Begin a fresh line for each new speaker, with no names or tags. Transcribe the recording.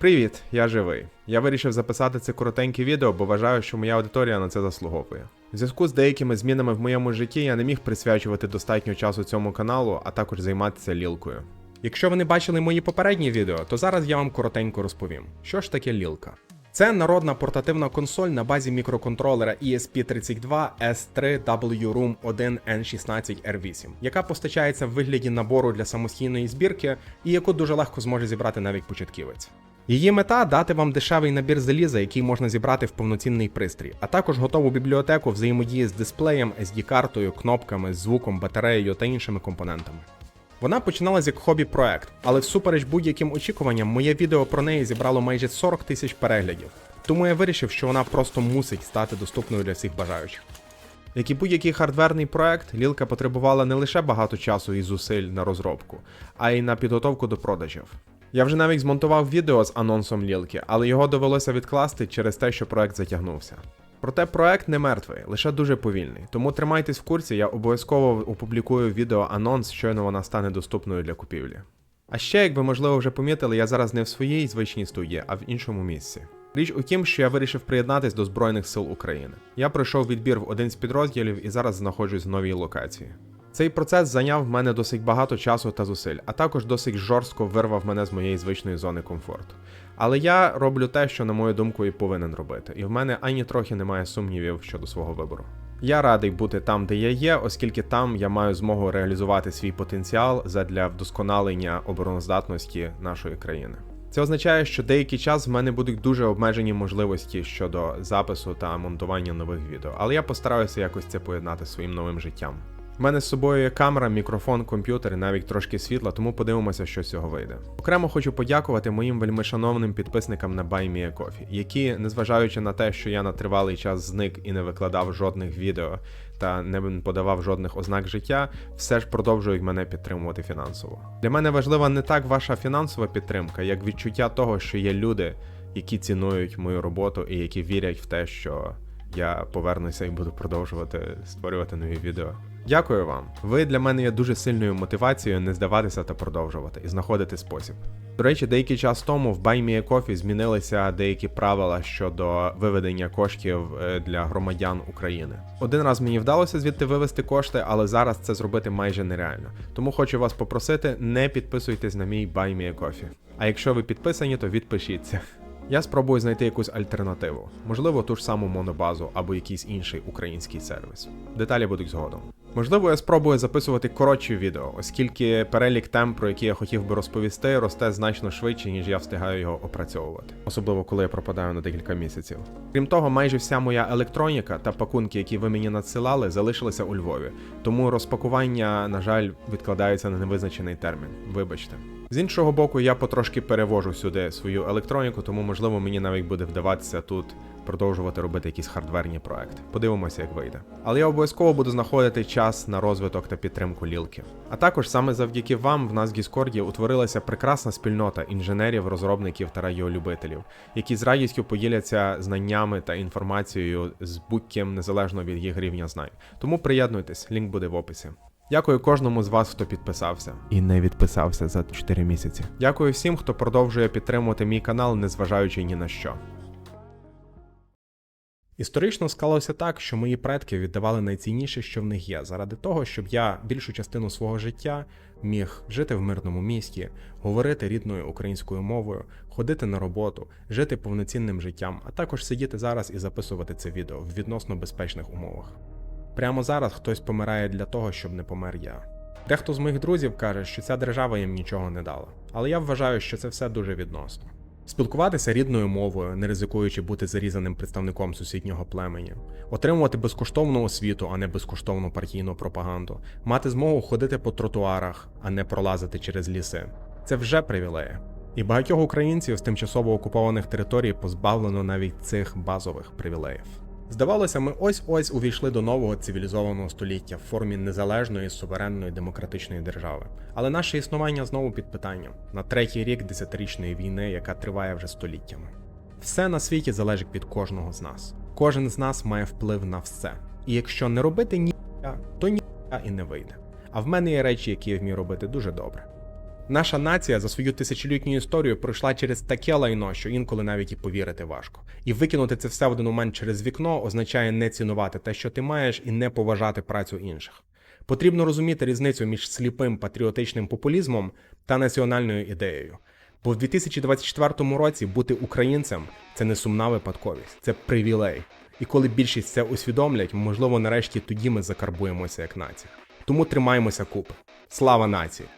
Привіт, я живий. Я вирішив записати це коротеньке відео, бо вважаю, що моя аудиторія на це заслуговує. В зв'язку з деякими змінами в моєму житті я не міг присвячувати достатньо часу цьому каналу, а також займатися лілкою. Якщо ви не бачили мої попередні відео, то зараз я вам коротенько розповім, що ж таке лілка. Це народна портативна консоль на базі мікроконтролера ESP32 S3 WROOM 1 N16 R8, яка постачається в вигляді набору для самостійної збірки і яку дуже легко зможе зібрати навіть початківець. Її мета дати вам дешевий набір заліза, який можна зібрати в повноцінний пристрій, а також готову бібліотеку взаємодії з дисплеєм, SD-картою, кнопками, звуком, батареєю та іншими компонентами. Вона починалась як хобі-проект, але всупереч будь-яким очікуванням, моє відео про неї зібрало майже 40 тисяч переглядів. Тому я вирішив, що вона просто мусить стати доступною для всіх бажаючих. Як і будь-який хардверний проект, Лілка потребувала не лише багато часу і зусиль на розробку, а й на підготовку до продажів. Я вже навіть змонтував відео з анонсом Лілки, але його довелося відкласти через те, що проект затягнувся. Проте проект не мертвий, лише дуже повільний. Тому тримайтесь в курсі, я обов'язково опублікую відео анонс, щойно вона стане доступною для купівлі. А ще, як ви можливо вже помітили, я зараз не в своїй звичній студії, а в іншому місці. Річ у тім, що я вирішив приєднатись до Збройних сил України. Я пройшов відбір в один з підрозділів і зараз знаходжусь в новій локації. Цей процес зайняв в мене досить багато часу та зусиль, а також досить жорстко вирвав мене з моєї звичної зони комфорту. Але я роблю те, що, на мою думку, і повинен робити, і в мене ані трохи немає сумнівів щодо свого вибору. Я радий бути там, де я є, оскільки там я маю змогу реалізувати свій потенціал задля вдосконалення обороноздатності нашої країни. Це означає, що деякий час в мене будуть дуже обмежені можливості щодо запису та монтування нових відео, але я постараюся якось це поєднати зі своїм новим життям. У мене з собою є камера, мікрофон, комп'ютер і навіть трошки світла, тому подивимося, що з цього вийде. Окремо хочу подякувати моїм вельмишановним підписникам на BuyMeACoffee, які, незважаючи на те, що я на тривалий час зник і не викладав жодних відео та не подавав жодних ознак життя, все ж продовжують мене підтримувати фінансово. Для мене важлива не так ваша фінансова підтримка, як відчуття того, що є люди, які цінують мою роботу і які вірять в те, що я повернуся і буду продовжувати створювати нові відео. Дякую вам. Ви для мене є дуже сильною мотивацією не здаватися та продовжувати і знаходити спосіб. До речі, деякий час тому в BuyMeACoffee змінилися деякі правила щодо виведення коштів е, для громадян України. Один раз мені вдалося звідти вивести кошти, але зараз це зробити майже нереально. Тому хочу вас попросити, не підписуйтесь на мій BuyMeACoffee. А якщо ви підписані, то відпишіться. Я спробую знайти якусь альтернативу, можливо, ту ж саму монобазу або якийсь інший український сервіс. Деталі будуть згодом. Можливо, я спробую записувати коротші відео, оскільки перелік тем, про які я хотів би розповісти, росте значно швидше, ніж я встигаю його опрацьовувати, особливо коли я пропадаю на декілька місяців. Крім того, майже вся моя електроніка та пакунки, які ви мені надсилали, залишилися у Львові. Тому розпакування, на жаль, відкладається на невизначений термін. Вибачте. З іншого боку, я потрошки перевожу сюди свою електроніку, тому можливо мені навіть буде вдаватися тут продовжувати робити якісь хардверні проекти. Подивимося, як вийде. Але я обов'язково буду знаходити час на розвиток та підтримку лілки. А також саме завдяки вам в нас в Діскорді утворилася прекрасна спільнота інженерів, розробників та радіолюбителів, які з радістю поділяться знаннями та інформацією з будь-ким незалежно від їх рівня знань. Тому приєднуйтесь, лінк буде в описі. Дякую кожному з вас, хто підписався і не відписався за 4 місяці. Дякую всім, хто продовжує підтримувати мій канал, незважаючи ні на що. Історично склалося так, що мої предки віддавали найцінніше, що в них є, заради того, щоб я більшу частину свого життя міг жити в мирному місті, говорити рідною українською мовою, ходити на роботу, жити повноцінним життям, а також сидіти зараз і записувати це відео в відносно безпечних умовах. Прямо зараз хтось помирає для того, щоб не помер я. Дехто з моїх друзів каже, що ця держава їм нічого не дала, але я вважаю, що це все дуже відносно. Спілкуватися рідною мовою, не ризикуючи бути зарізаним представником сусіднього племені, отримувати безкоштовну освіту, а не безкоштовну партійну пропаганду, мати змогу ходити по тротуарах, а не пролазити через ліси. Це вже привілеї. І багатьох українців з тимчасово окупованих територій позбавлено навіть цих базових привілеїв. Здавалося, ми ось-ось увійшли до нового цивілізованого століття в формі незалежної суверенної демократичної держави. Але наше існування знову під питанням на третій рік десятирічної війни, яка триває вже століттями. Все на світі залежить від кожного з нас. Кожен з нас має вплив на все. І якщо не робити ні, то ні і не вийде. А в мене є речі, які я вмію робити дуже добре. Наша нація за свою тисячолітню історію пройшла через таке лайно, що інколи навіть і повірити важко. І викинути це все в один момент через вікно означає не цінувати те, що ти маєш, і не поважати працю інших. Потрібно розуміти різницю між сліпим патріотичним популізмом та національною ідеєю. Бо в 2024 році бути українцем це не сумна випадковість, це привілей. І коли більшість це усвідомлять, можливо, нарешті тоді ми закарбуємося як нація. Тому тримаємося купи. Слава нації!